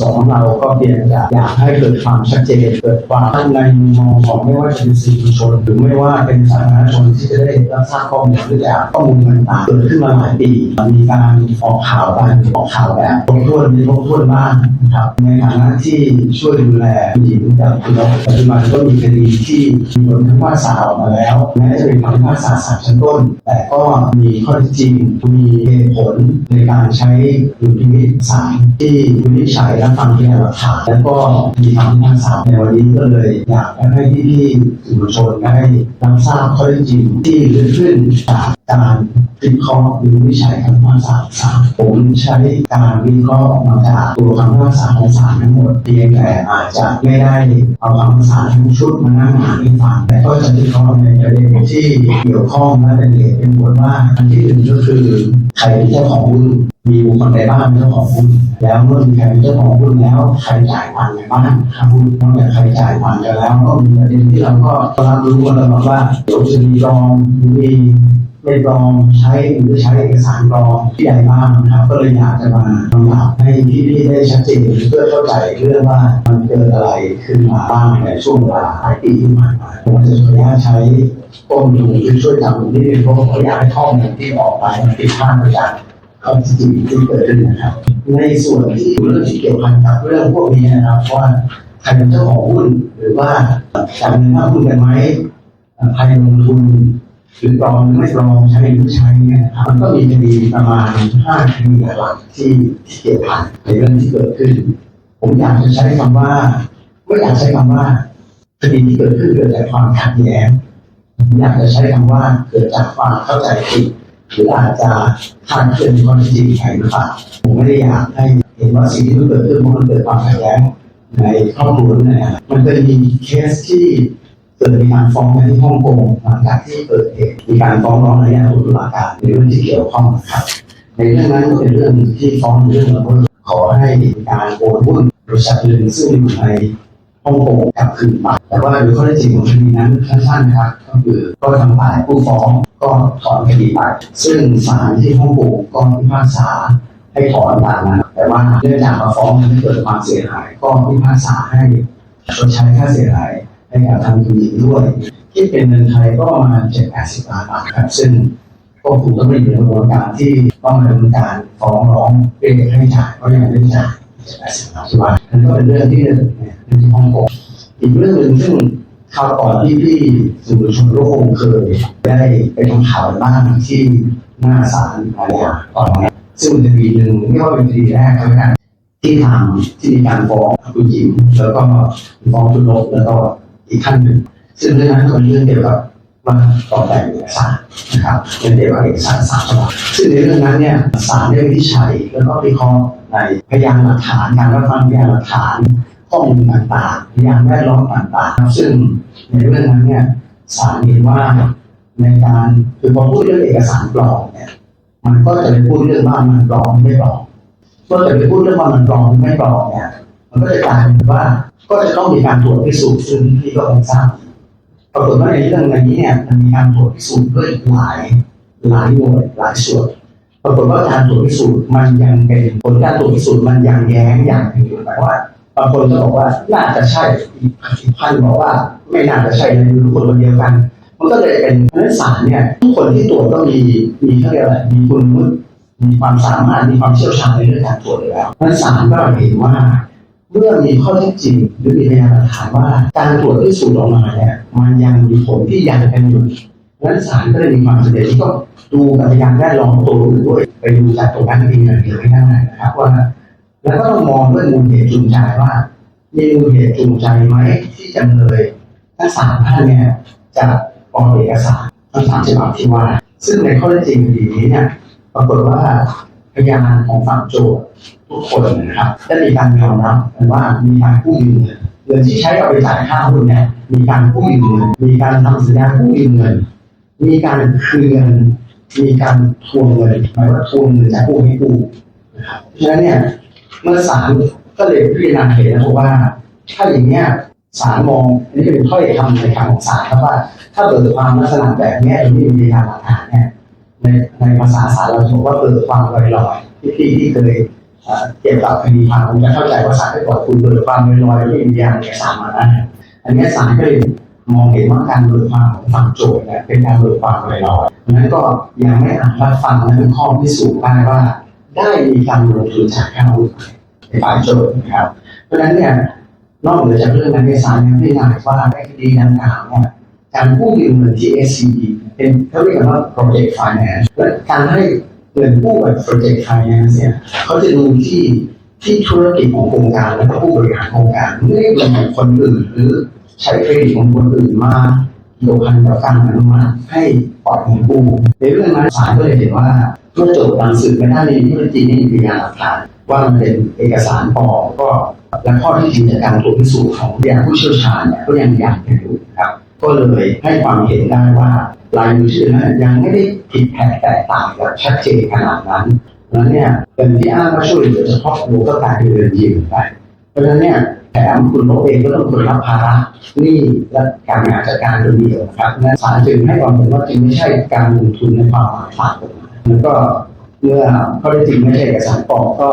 สงค์ของเราก็เพียงจะอยากให้เกิดความชัดเจนเกิดความตั้งในมุมมองของไม่ว่าจะเป็นสื่อมวลชนหรือไม่ว่าเป็นสาธารณชนที่จะได้รับทราบข้อมูลหรือจากข้อมูลต่างๆเกิดขึ้นมาหลายปีมีการออกข่าวกันออกข่าวแบบครบถ้วนมีครบถ้วนบ้างนะครับในฐานะที่ช่วยดูแลผู้หญิงกับคุณนกปัจจุบันก็มีคดีที่มีผลพิพากษาออกมาแล้วแม้จะเป็นคำพิพากษาศาลชั้นต้น แต่ก็มีข้อเท็จจริงมีเหตุผลในการใช้ดุลพินิจศาลที่วินิจฉัยและฟังพยานหลักฐานแล้วก็มีคำพิพากษาในวันนี้ก็เลยอยากให้พี่ๆสื่อมวลชนได้รับทราบข้อเท็จจริงที่เกิดขึ้นจากการวิเคราะห์หรือวิจัยคำพิพากษาของศาลผมใช้การวิเคราะห์มาจากตัวคำพิพากษาของศาลทั้งหมดเพียงแต่อาจจะไม่ได้เอาคำพิพากษาทั้งชุดมานั่งอ่านให้ฟังแต่ก็จะวิเคราะห์ในประเด็นที่เกี่ยวข้องและเป็นเหตุเป็นผลว่าอันที่หนึ่งก็คือใครเป็นเจ้าของหุ้น มีบุคคลใดบ้างเป็นเจ้าของหุ้นแล้วเมื่อมีใครเป็นเจ้าของหุ้นแล้วใครจ่ายตังค์กันบ้างครับหุ้นนอกจากใครจ่ายตังค์กันแล้วก็มีประเด็นที่เราก็รับรู้กันตลอดว่าเดี๋ยวจะมีรองหรือมีไม่รองใช้หรือใช้เอกสารรองที่ใดบ้างนะครับ ก็เลยอยากจะมาลำดับให้พี่ๆได้ชัดเจนเพื่อเข้าใจเรื่องว่ามันเกิดอะไรขึ้นมาบ้างในช่วงเวลาหลายปีที่ผ่านมาผมจะขออนุญาตใช้ข้อมูลที่ช่วยจำนิดนึงเพราะผมอยากให้ข้อมูลที่ออกไปมันผิดพลาดไปจาก ความจริงที่เกิดขึ้นนะครับ ในส่วนที่เรื่องที่เกี่ยวพันกับเรื่องพวกนี้นะครับว่าใครเป็นเจ้าของหุ้นหรือว่าการเงินหน้าหุ้นกันไหมใครลงทุนหรือปลอมหรือไม่ปลอมใช้หรือใช้เนี่ยนะครับมันก็มีคดีประมาณห้าคดีหลักที่ที่เกี่ยวพันในเรื่องที่เกิดขึ้น ผมอยากจะใช้คำว่าไม่อยากใช้คำว่าคดีที่เกิดขึ้นเกิดจากความขัดแย้งอยากจะใช้คำว่าเกิดจากความเข้าใจผิด หรืออาจจะคลาดเคลื่อนความจริงใครหรือเปล่าผมไม่ได้อยากให้เห็นว่าสิ่งที่เกิดขึ้นมันเกิดความขัดแย้งในครอบครัวนั่นแหละมันเคยมีเคสที่เกิดมีการฟ้องกันที่ฮ่องกงหลังจากที่เกิดเหตุมีการฟ้องร้องในยานตุลาการในเรื่องที่เกี่ยวข้องนะครับ ในเรื่องนั้นก็เป็นเรื่องที่ฟ้องเรื่องละเมิดขอให้มีการโอนหุ้นบริษัทหนึ่งซึ่งอยู่ใน องกงกลับคืนไปแต่ว่าโดยข้อเท็จริงของคดีนั้นสั้นๆครับก็คือก็ทางฝ่ายผู้ฟ้องก็ถอนคดีไปซึ่งศาลที่ฮ่องกงก็พิพากษาให้ถอนตามนั้นแต่ว่าเนื่องจากมาฟ้องมันเกิดความเสียหายก็พิพากษาให้ชดใช้ค่าเสียหายให้กับทางคุณหญิงด้วย ที่เป็นเงินไทยก็ประมาณเจ็ดแปดสิบล้านบาทครับซึ่งก็คงต้องไม่อยู่ในกระบวนการที่ต้องดำเนินการฟ้องร้องเรียกให้จ่ายก็ยังไม่จ่าย ใช่ไหมนั่นก็เป็นเรื่องที่หนึ่งเนี่ยเรื่องที่ฮ่องกงอีกเรื่องหนึ่งซึ่งคราวก่อนที่พี่สื่อมวลชนก็คงเคยได้ไปทำข่าวบ้างที่หน้าศาลอาญาตอนนี้ซึ่งเป็นคดีหนึ่งไม่ว่าเป็นคดีแรกก็แล้วกันที่ทางที่มีการฟ้องคุณหญิงแล้วก็ฟ้องคุณนกแล้วก็อีกท่านหนึ่งซึ่งเรื่องนั้นก็เป็นเรื่องเกี่ยวกับ ว่าต่อแต่งเอกสารนะครับเป็นเกี่ยวกับเอกสารสามฉบับซึ่งในเรื่องนั้นเนี่ยศาลได้วินิจฉัยแล้วก็วิเคราะห์ในพยานหลักฐานการรับฟังพยานหลักฐานข้อมูลต่างๆพยานแวดล้อมต่างๆ ซึ่งในเรื่องนั้นเนี่ยศาลเห็นว่าในการคือพอพูดเรื่องเอกสารปลอมเนี่ยมันก็จะไปพูดเรื่องว่ามันปลอมไม่ปลอมเมื่อจะไปพูดเรื่องว่ามันปลอมไม่ปลอมเนี่ยมันก็จะกลายเป็นว่าก็จะต้องมีการตรวจพิสูจน์ซึ่งที่ก็คงทราบ ปรากฏว่าในเรื่องนี้เนี่ยมันมีการตรวจพิสูจน์ด้วยหลายหลายหน่วยหลายส่วนปรากฏว่าการตรวจพิสูจน์มันยังเป็นผลการตรวจพิสูจน์มันยังแย้งอย่างหนึ่งอยู่หมายว่าบางคนก็บอกว่าน่าจะใช่อีกพันบอกว่าไม่น่าจะใช่ในทุกคนคนเดียวกัน มันก็เลยเป็นเพราะฉะนั้นศาลเนี่ยทุกคนที่ตรวจก็มีมีเขาเรียกอะไรมีคุณวุฒิมีความสามารถมีความเชี่ยวชาญในเรื่องการตรวจอยู่แล้วเพราะฉะนั้นศาลก็เห็นว่า เมื่อมีข้อเท็จจริงหรือมีพยานหลักฐานว่า การตรวจพิสูจน์ออกมาเนี่ยมันยังมีผลที่ยังกันอยู่ราะฉะนั้นศาลก็เลยมีความจำเป็นที่ต้องดูกับพยานแวดล้อมตัวอื่นด้วยไปดูจากตรงนั้นเองอย่างเดียวไม่ได้นะครับว่า แล้วก็ต้องมองด้วยมูลเหตุจูงใจว่า มีมูลเหตุจูงใจไหมที่จำเลยทั้งสามท่านเนี่ยจะออกเอกสารทั้งสามฉบับที่ว่า ซึ่งในข้อเท็จจริงคดีนี้เนี่ยปรากฏว่าพยานของฝั่งโจทย์ ทุกคนนะครับได้มีการยอมรับว่ามีการกู้ยืมเงินเงินที่ใช้เอาไปจ่ายค่าหุ้นเนี่ยมีการกู้ยืมเงินมีการทำสัญญากู้ยืมเงิน มีการคืนเงินมีการทวงเงินหมายว่าทวงเงินจากผู้ให้กู้นะครับเพราะฉะนั้นเนี่ยเมื่อศาลก็เลยพิจารณาเห็นแล้วว่า ถ้าอย่างเนี้ยศาลมองอันนี้เป็นถ้อยคำในคำของศาลครับว่า ถ้าเบิกความลักษณะแบบนี้ยโดยไม่มีพยานหลักฐานเนี่ยในในภาษาศาลเราบอกว่าเบิกความลอยๆที่พี่ที่เคย เกี่ยวกับคดีความผมจะเข้าใจว่าศาลได้บอกคุณเบิกความลอยๆโดยไม่มีพยานเอกสารมานะอันนี้ศาลก็เลยมองเห็นว่าการเบิกความของฝั่งโจทย์เนี่ยเป็นการเบิกความลอยๆดังนั้นก็ยังไม่อาจรับฟังและเป็นข้อพิสูจน์ได้ว่าได้มีการลงทุนจากการอาวในฝ่ายโจทย์นะครับ เพราะฉะนั้นเนี่ยนอกเหนือจากเรื่องนั้นในศาลยังพิจารณาว่าในคดีดังกล่าวเนี่ยการกู้ยืมเงินที่ SCB เป็นเขาเรียกกันว่า project finance และการให้ เงินกู้แบบ project finance เนี่ยเขาจะดูที่ที่ธุรกิจของโครงการและผู้บริหารโครงการไม่ได้เป็นของคนอื่นหรือใช้เครดิตของคนอื่นมาเกี่ยวพันกับการอนุมัติให้ปล่อยเงินกู้ในเรื่องนั้นศาลก็เลยเห็นว่าเมื่อโจทย์การสืบไม่ได้ในข้อเท็จจริงนี่มีพยานหลักฐานว่ามันเป็นเอกสารปลอมก็และข้อที่จริงจากการตรวจพิสูจน์ของพยานผู้เชี่ยวชาญเนี่ยก็ยังยากอยู่ครับ ก็เลยให้ความเห็นได้ว่าลายมือชื่อนั้นยังไม่ได้ ผิดแผกแตกต่างแบบชัดเจนขนาดนั้นเพราะฉะนั้นเนี่ยเป็นที่อ้างว่าช่วยเหลือเฉพาะตัวก็กลายเป็นเงินยืมไป เพราะฉะนั้นเนี่ยแถมคุณลบเองก็ต้องคนรับภาระหนี้และการงานจัดการโดยเดียวครับนั้นศาลจึงให้ความเห็นว่าจึงไม่ใช่การลงทุนในความหมายฝากฎหมายแล้วก็เมื่อข้อได้จริงไม่ใช่เอกสารปลอมก็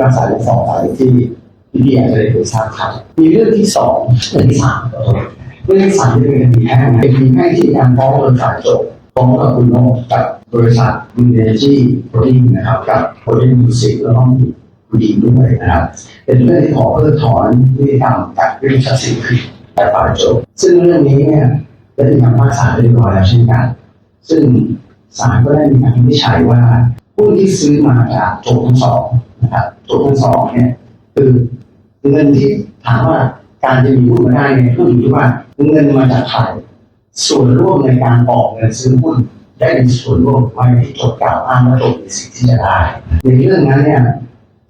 รักษาในสองสายที่ที่พี่อยากจะได้ดูทราบครับมีเรื่องที่สองเรื่องที่สามเรื่องที่สามที่เป็นคดีแพ่งเป็นคดีแพ่งที่การฟ้องบริษัทจ บฟ้องกับคุณโนกับบริษัทมินเนจีโปรดิ้งนะครับกับโปรดิ้งมิวสิกแล้วก็มีคุณดีด้วยนะครับ เป็นเรื่องที่ขอเพิกถอนนิติกรรมจากเรื่องทรัพย์สินคืนแต่ฝ่าจทย์ซึ่งเรื่องนี้เนี่ยได้มีคำพิพากษาเรียบร้อยแล้วเช่นกัน ซึ่งศาลก็ได้มีการวินิจฉัยว่าหุ้นที่ซื้อมาจากโจทย์ทั้งสองนะครับโจทย์ทั้งสองเนี่ยคือเงินที่ถามว่าการจะมีหุ้นมาได้เนี่ยก็อยู่ที่ว่าเงินมาจากใคร ส่วนร่วมในการออกเงินซื้อหุ้นได้มีส่วนร่วมไว้ที่จทย์กล่าวอ้างว่าโจทย์มีสิทธิ์ที่จะได้ในเรื่องนั้นเนี่ย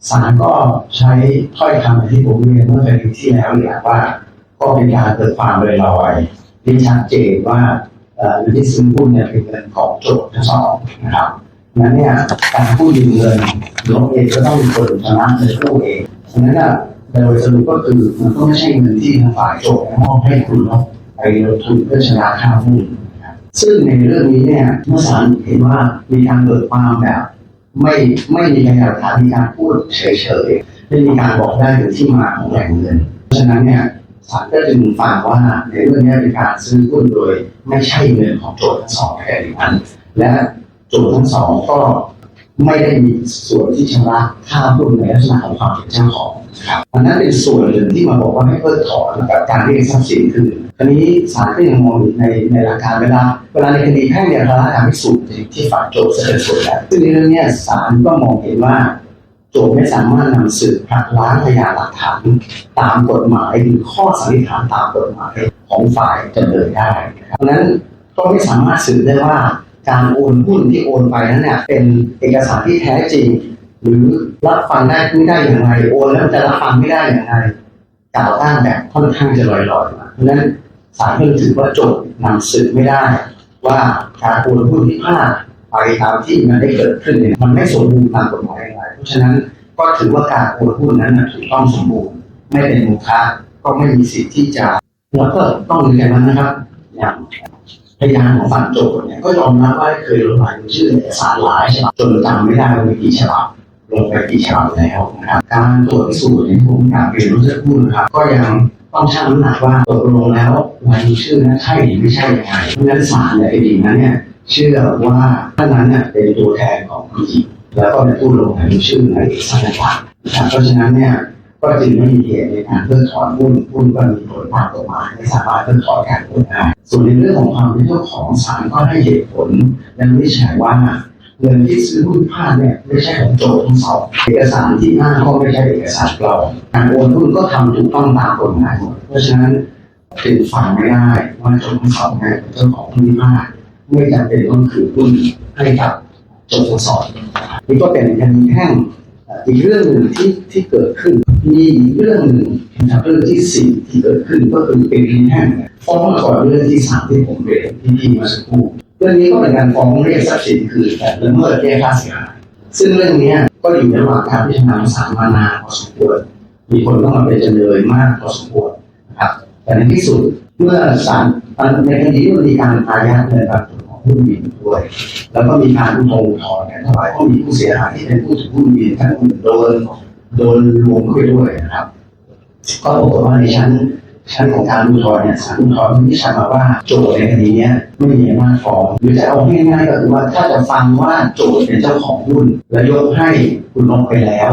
ศาลก็ใช้ถ้อยคำที่ผมเรียนเมื่อคดีที่แล้วเนี่ยว่าก็เป็นการเกิดความลอยๆที่ชัดเจนว่าเอ่อที่ซื้อหุ้นเนี่ยเป็นเงินของโจทย์ทั้งสองนะครับนั้นเนี่ยการกู้ยืมเงินลบเองก็ต้องมีคนชนะเงินกู้เองฉะนั้นอะโดยสรุปก็คือมันก็ไม่ใช่เงินที่ทางฝ่ายโจทย์มอบให้คุณลบ ไปลงทุนเพื่อชนะค่าหุ้นนะครับซึ่งในเรื่องนี้เนี่ยเมื่อศาลเห็นว่ามีการเบิกความแบบ ไม่ไม่มีพยานหลักฐานมีการพูดเฉยๆไม่มีการบอกได้ถึงที่มาของแหล่งเงิน เพราะฉะนั้นเนี่ยศาลก็จึงฟังว่าในเรื่องนี้เป็นการซื้อหุ้นโดยไม่ใช่เงินของโจทย์ทั้งสองแค่นั้นและโจทย์ทั้งสองก็ไม่ได้มีส่วนที่ชำระค่าหุ้นในลักษณะของความเป็นเจ้าของนะ อันนั้นเป็นส่วนหนึ่งที่มาบอกว่าให้เพิกถอนกับการเรียกทรัพย์สินคืนอันนี้ศาลก็ยังมองในในหลักการเวลาเวลาในคดีแพ่งเนี่ยภาระการพิสูจน์ที่ฝ่ายโจทย์เป็นส่วนใหญ่ซึ่งในเรื่องนี้ศาลก็มองเห็นว่าโจทย์ไม่สามารถนำสืบหักล้างพยานหลักฐานตามกฎหมายหรือข้อสันนิษฐานตามกฎหมายของฝ่ายจำเลยได้เพราะฉะนั้นก็ไม่สามารถสืบได้ว่าการโอนหุ้นที่โอนไปนั้นเนี่ยเป็นเอกสารที่แท้จริง หรือรับฟังได้ไม่ได้อย่างไรโอนแล้วจะรับฟังไม่ได้อย่างไรกล่าวอ้างแบบค่อนข้างจะลอยๆมาเพราะฉะนั้นศาลก็ถือว่าโจทย์นำสืบไม่ได้ ว่าการโอนหุ้นที่พลาดไปตามที่มันได้เกิดขึ้นเนี่ยมันไม่สมบูรณ์ตามกฎหมายอย่างไรเพราะฉะนั้นก็ถือว่าการโอนหุ้นนั้นถูกต้องสมบูรณ์ ไม่เป็นโมฆะก็ไม่มีสิทธิ์ที่จะแล้วก็ต้องเรียนยันนะครับอย่างพยานของฝั่งโจทย์เนี่ยก็ยอมรับว่าเคยลงลายมือชื่อเอกสารหลายฉบับจนจำไม่ได้ว่ามีกี่ฉบับ ลงไปกี่ฉบับแล้วนะครับการตรวจพิสูจน์ในผมอยากเรียนรู้สักครู่นะครับ ก็ยังต้องชั่งน้ำหนักว่าตกลงแล้วลายมือชื่อนั้นใช่หรือไม่ใช่ยังไงเพราะฉะนั้นศาลในคดีนั้นเนี่ยเชื่อว่าท่านนั้นเนี่ยเป็นตัวแทนของผู้หญิงแล้วก็เป็นผู้ลงลายมือชื่อในสารต่างๆนเพราะฉะนั้นเนี่ยก็จึงไม่มีเหตุในการเพิกถอนหุ้นหุ้นก็มีผลตามกฎหมายไม่สามารถเพิกถอนการหุ้นได้ส่วนในเรื่องของความเป็นเจ้าของศาลก็ให้เหตุผลและวินิจฉัยว่า เงินที่ซื้อหุ้นพลาดเนี่ยไม่ใช่ของโจทย์ทั้งสองเอกสารที่อ้างก็ไม่ใช่เอกสารปลอมการโอนหุ้นก็ทำถูกต้องตามกฎหมายหมดเพราะฉะนั้นถึงฟังไม่ได้ว่าโจทย์ทั้งสองเนี่ยเจ้าของหุ้นพลาดไม่จำเป็นต้องถือหุ้นให้กับโจทย์ทั้งสองนี่ก็เป็นคดีแพ่งอีกเรื่องหนึ่งที่ที่เกิดขึ้นมีอีกเรื่องหนึ่งนะครับเรื่องที่สี่ที่เกิดขึ้นก็คือเป็นคดีแพ่งฟ้องก่อนเรื่องที่สามที่ผมเรียนที่พี่มาสักครู่ เรื่องนี้ก็เป็นการฟ้องเรียกทรัพย์สินคืนแต่ละเมิดเรียกค่าเสียหายซึ่งเรื่องนี้ก็อยู่ในระหว่างการพิจารณาของศาลมานานพอสมควรมีคนต้องมาเป็นจำเลยมากพอสมควรนะครับแต่ในที่สุดเมื่อศาลในคดีมันมีการอายัดเงินประกันของผู้มีด้วย แล้วก็มีการอุทธรณ์อุทธรณ์กันเท่าไหร่ก็มีผู้เสียหายที่เป็นผู้ถือหุ้นมีทั้งโดนโดนรวมเข้าไปด้วยนะครับ ก็ปรากฏว่าในชั้น ชั้นของการอุทธรณ์เนี่ยศาลอุทธรณ์วินิจฉัยมาว่าโจทย์ในคดีเนี้ยไม่มีอำนาจฟ้องหรือจะเอาง่ายๆก็คือว่าถ้าจะฟังว่าโจทย์เป็นเจ้าของหุ้น และยกให้คุณนกไปแล้ว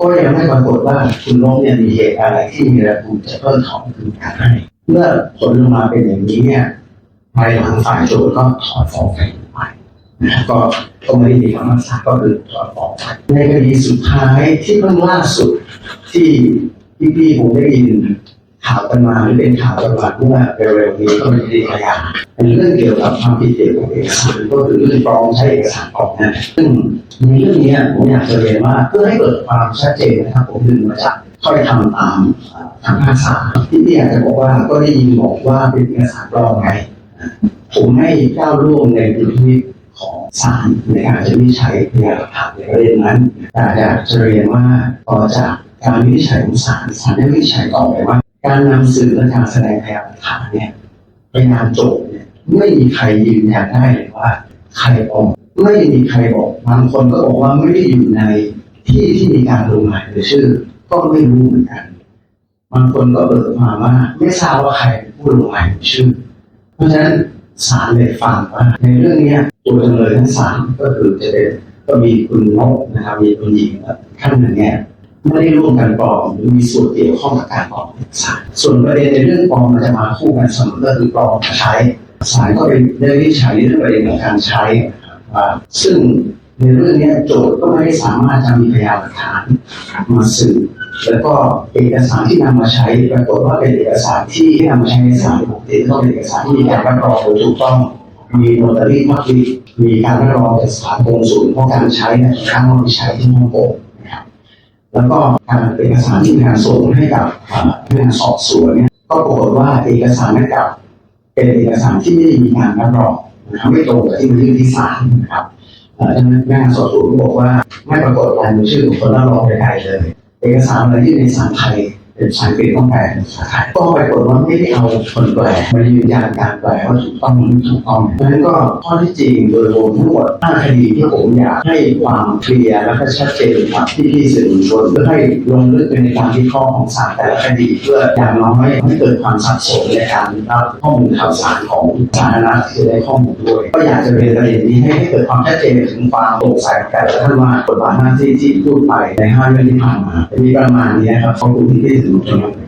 ก็ยังไม่ปรากฏว่าคุณนกเนี่ยมีเหตุอะไรที่มีระบุจะเพิ่มถอนคืนการให้เมื่อผลลงมาเป็นอย่างนี้เนี่ยภายหลังฝ่ายโจทย์ก็ถอนฟ้องไปไปนะก็ก็ไม่ได้มีคำพิพากษาก็คือถอนฟ้องไปในคดีสุดท้ายที่เพิ่งล่าสุดที่พี่ๆผมได้ยิน ข่าวกันมาหรือเป็นข่าวกันมาเมื่อเร็วๆนี้ก็เป็นคดีขยะเป็นเรื่องเกี่ยวกับความผิดเกี่ยวกับเอกสารก็คือเรื่องปลอมใช้เอกสารปลอมนะซึ่งในเรื่องนี้ผมอยากจะเรียนว่าเพื่อให้เกิดความชัดเจนนะครับผมดึงมาจากถ้อยคำตามทางภาษาที่พี่อยากจะบอกว่าก็ได้ยินบอกว่าเป็นเอกสารปลอมไงผมไม่ก้าวล่วงในดุลพินิจของศาลในการจะวิจัยพยานหลักฐานในประเด็นนั้นแต่อยากจะเรียนว่าต่อจากการวิจัยของศาลศาลได้วิจัยต่อไปว่า การนำสื่อและการแสดงพยานฐานเนี่ยไปงานโจทย์เนี่ยไม่มีใครยืนยันได้เลยว่า ใครปลอมไม่มีใครบอกบางคนก็บอกว่าไม่ได้อยู่ในที่ที่มีการลงรายหรือชื่อ ก็ไม่รู้เหมือนกัน บางคนก็เบิกมาว่า ไม่ทราบว่าใครผู้ลงรายชื่อ เพราะฉะนั้นศาลเลยฟังว่าในเรื่องนี้ตัวจำเลยทั้งสามก็คือจะเป็นก็มีคุณนกนะครับมีคุณหญิงท่านหนึ่งเนี่ย ไม่ได้ร่วมกันปลอมหรือมีส่วนเกี่ยวข้องกับการปลอมสารส่วนประเด็นในเรื่องปลอมมันจะมาคู่กันเสมอก็คือปลอมกับใช้ศาลก็เป็นได้วิจัยเรื่องประเด็นของการใช้นะครับว่าซึ่งในเรื่องนี้โจทย์ก็ไม่ได้สามารถจะมีพยานหลักฐานมาสืบแล้วก็เอกสารที่นำมาใช้ปรากฏว่าเป็นเอกสารที่นำมาใช้ในศาลปกติต้องเป็นเอกสารที่มีการรับรองโดยถูกต้อง มีโนตารีพับลิมีการรับรองจากสถานกงสุลเพราะการใช้ในครั้งเราใช้ที่ฮ่องกง แล้วก็การเอกสารที่มีการส่งให้กับพนักงานสอบสวนเนี่ยก็ปรากฏว่าเอกสารนั้นกับเป็นเอกสารที่ไม่ได้มีการรับรองนะครับไม่ตรงกับที่มันยื่นที่ศาลนะครับดังนั้นพนักงานสอบสวนก็บอกว่าไม่ปรากฏกายชื่อของคนรับรองใดๆเลย เอกสารอะไรที่ในศาลไทย เป็นภาษาอังกต้องแปลเป็นภาษาไทยก็ปรากฏว่าไม่ได้เอาคนแปลมายืนยันการแปลว่าถูกต้องหรือไม่ถูกต้องเพราะฉะนั้นก็ข้อที่จริงโดยรวมทั้งหมดห้าคดีที่ผมอยากให้ความเคลียร์และก็ชัดเจนกับพี่สื่อมวลชนเพื่อให้ลงลึกไปในการวิเคราะห์ของศาลแต่ละคดีเพื่ออย่างน้อยไม่เกิดความสับสนในการรับข้อมูลข่าวสารของสาธารณะที่ได้ข้อมูลด้วย ก็อยากจะเรียนประเด็นนี้ให้เกิดความชัดเจนถึงความโปร่งใสแต่ละท่านว่าบทบาทหน้าที่ที่พูดไปในห้าเรื่องที่ผ่านมามีประมาณนี้ครับขอบคุณที่ที่